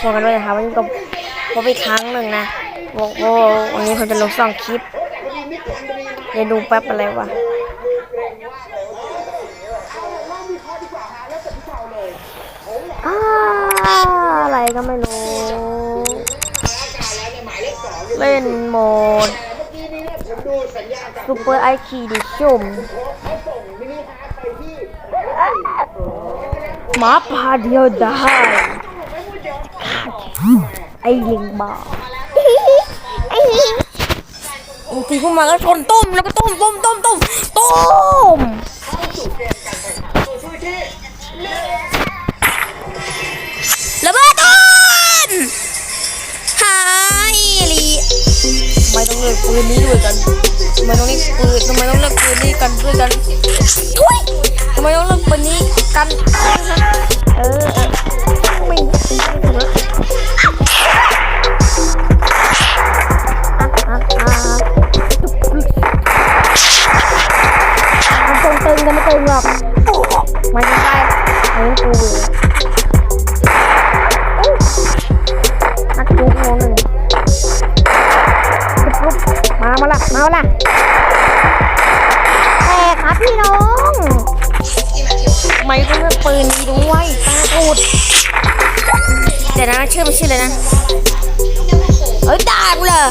ทุกคนกันด้วยนะคะวันนี้ก็พบอีกครั้งหนึ่งนะโอ้โหวันนี้ผมจะลงสองคลิปเดี๋ยวดูแป๊บอะไรวะอ้าอะไรก็ไม่รู้ เล่นโหมดซูเปอร์ไอคีดิชุมหมาพาเดียวได้ไอ้ ลิงบ้าไอ้ลิงตีขึ้นมาก็ชนต้มแล้วก็ต้มต้มต้มต้มต้มระเบิดต้นหายลีทำไมต้องเลือกปืนนี้ด้วยกันทำไมต้องเลือกปืนทำไมต้องเลือกปืนนี้กันด้วยกันทุยทำไมต้องเลือกปืนนี้กันเออเออไม่ไม่ถูก ตึงกันไม่ตึงหรอกมันจะได้อันกูเลยอู้นักจูบงงหนึ่งปุ๊บปุ๊บมามาละมาละแต่ครับพี่น้องทำไม่ต้องเลือกปืนนี้ด้วยตากูดเดี๋ยวนะชื่อมันชื่ออะไรนะเฮ้ยด่ากูเลย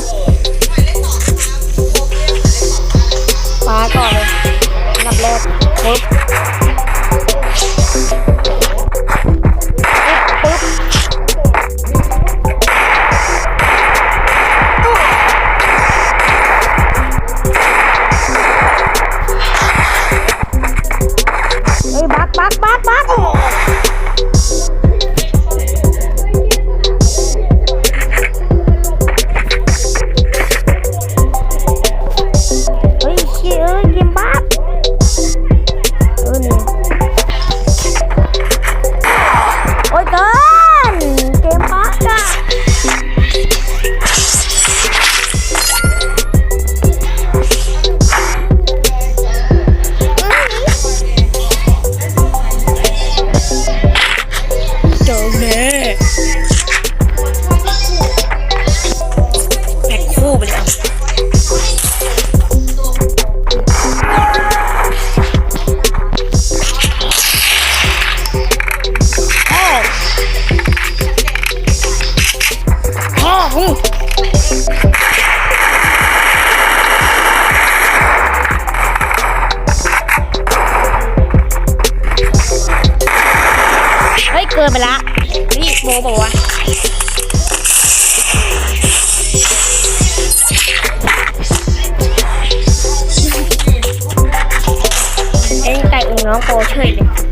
ฟ้าก่อนเลย อันดั พ่องเฮ้ยเกินไปละนี่โมบอกว่าเอ็งไก่อึ่งน้องโปเฉยเลย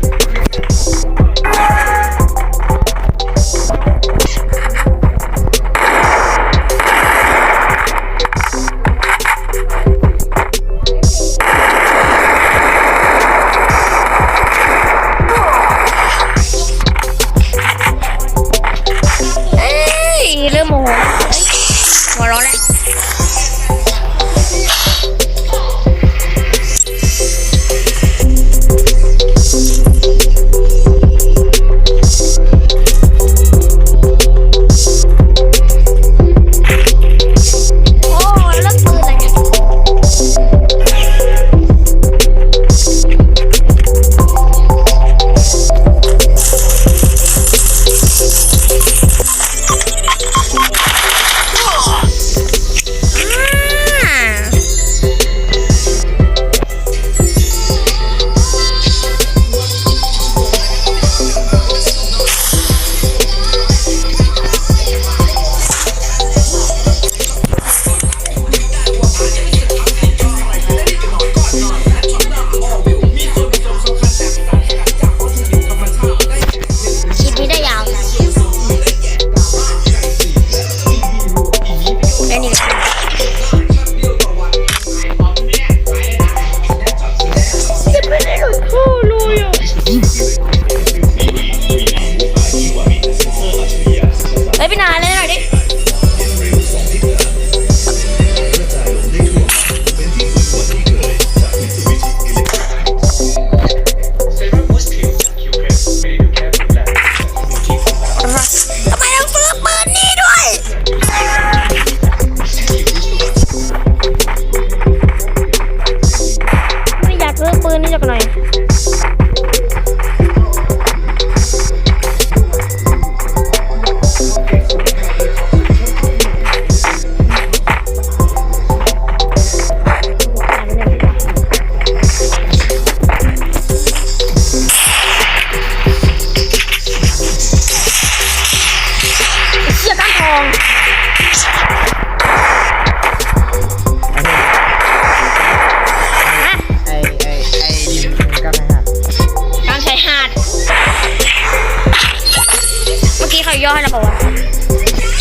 เขาย่อให้เราบอกว่า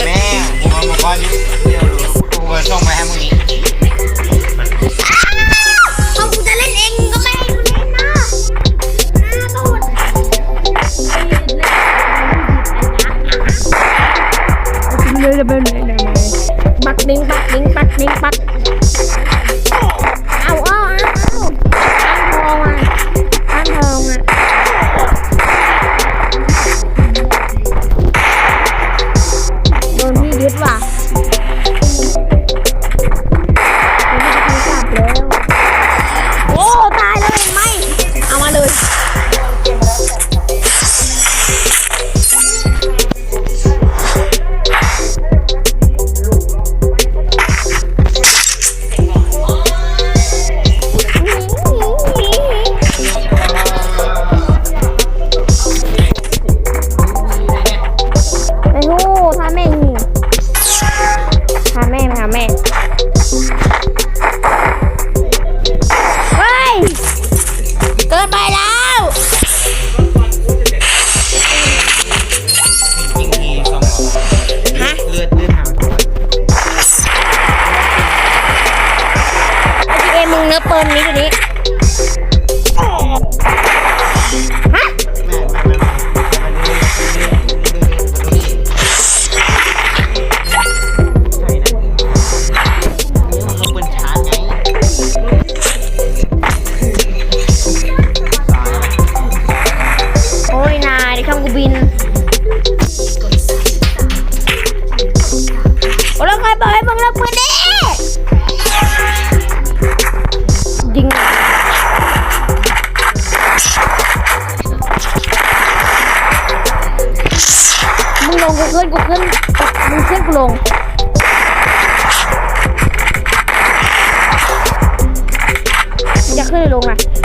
แม่ผมเอามาก้อนนี้เดี๋ยวกูจะส่งไปให้มึงอีกเอากูจะเล่นเองก็ไม่ให้เล่นนะน่าตูดเลยจะเป็นไหนไหนปักดิ้งปักดิ้งปักดิ้งปัก มีที เพื่อนกูขึ้นมึงเพื่อนกูลงจะขึ้นลงอะ